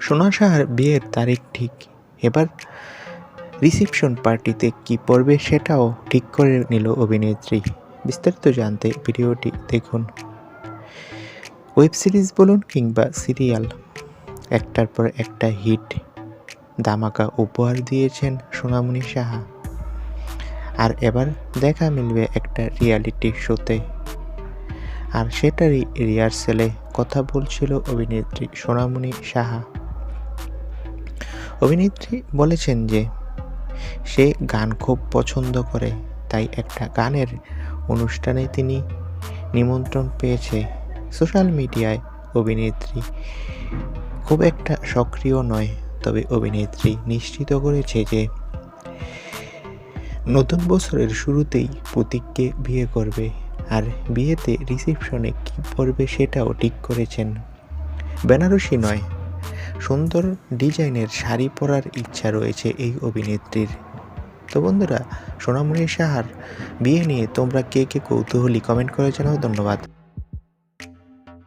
সোনা সাহার বিয়ের তারিখ ঠিক। এবার রিসেপশন পার্টিতে কি পড়বে সেটাও ঠিক করে নিল অভিনেত্রী। বিস্তারিত জানতে ভিডিওটি দেখুন। ওয়েব সিরিজ বলুন কিংবা সিরিয়াল, একটার পর একটা হিট। দামাকা উপহার দিয়েছেন সোনামণি সাহা। আর এবার দেখা মিলবে একটা রিয়ালিটি শোতে। আর সেটারই রিহার্সেলে কথা বলছিল অভিনেত্রী সোনামণি সাহা। অভিনেত্রী বলেছেন যে, সে গান খুব পছন্দ করে, তাই একটা গানের অনুষ্ঠানে তিনি নিমন্ত্রণ পেয়েছে। সোশ্যাল মিডিয়ায় অভিনেত্রী খুব একটা সক্রিয় নয়, তবে অভিনেত্রী নিশ্চিত করেছে যে, নতুন বছরের শুরুতেই প্রতীককে বিয়ে করবে, আর বিয়েতে রিসেপশনে কী পড়বে সেটাও ঠিক করেছেন। বেনারসি নয় সুন্দর ডিজাইনের শাড়ি পরার ইচ্ছা রয়েছে এই অভিনেত্রীর। তো বন্ধুরা, সোনামণি সাহার বিয়ে নিয়ে তোমরা কে কে কৌতূহলী কমেন্ট করে জানাও। ধন্যবাদ।